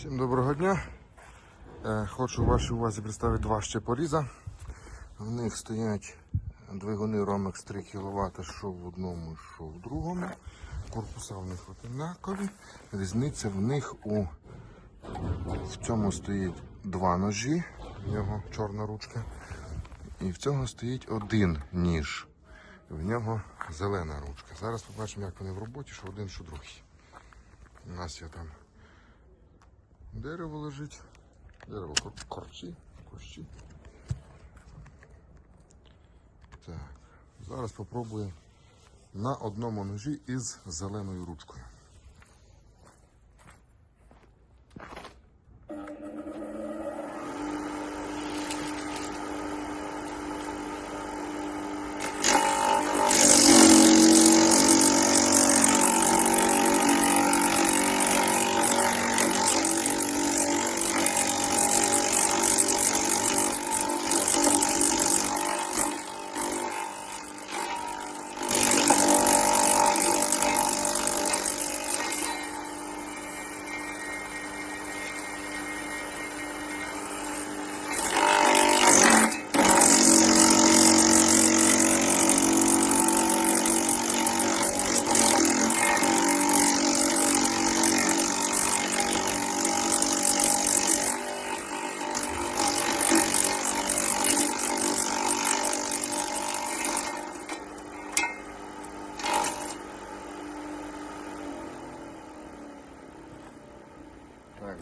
Всім доброго дня. Е, Хочу вашій увазі представити два ще поріза. В них стоять двигуни Romex 3 кВт, що в одному, що в другому. Корпуса в них однакові. Різниця в них у в цьому стоїть два ножі, в нього чорна ручка. І в цього стоїть один ніж. В нього зелена ручка. Зараз побачимо, як вони в роботі, що один, що другий. У нас є там Дерево лежить. Дерево кор- корчі. Кущі. Так. Зараз спробуємо на одному ножі із зеленою ручкою.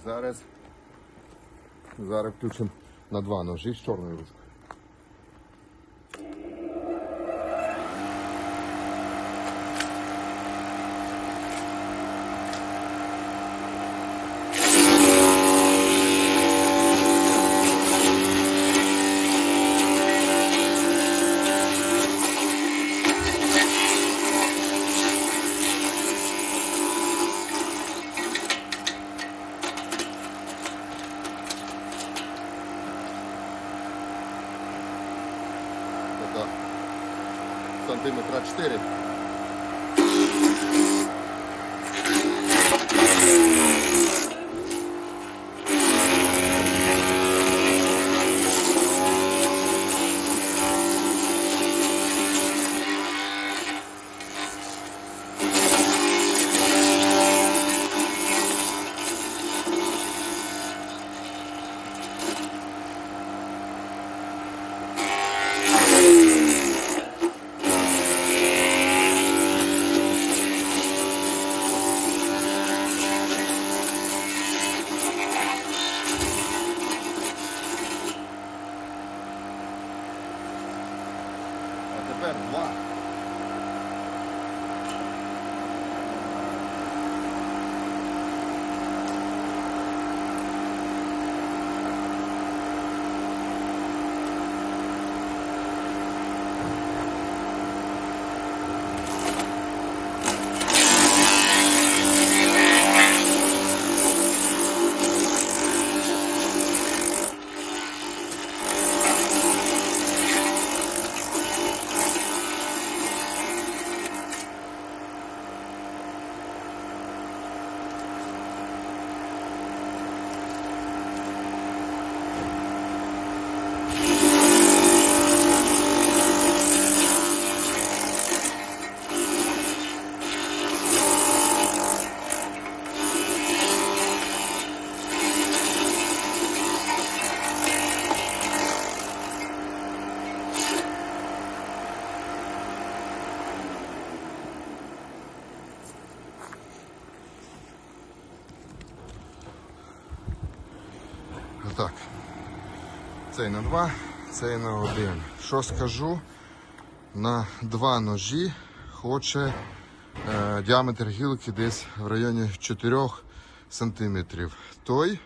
Зараз. Зараз включимо на два ножі з чорною ручкою. Сантиметра 4. Так. Цей на два, цей на один. Що скажу? На два ножі хоче е, діаметр гілки десь в районі 4 сантиметрів. Той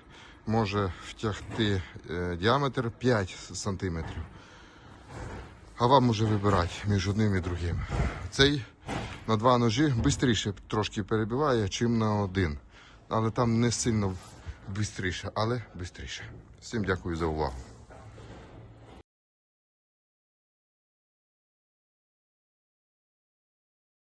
може втягти е, діаметр 5 сантиметрів. А вам уже вибирати між одним і другим. Цей на два ножі швидше трошки перебиває, чим на один. Але там не сильно швидше, але швидше. Всім дякую за увагу.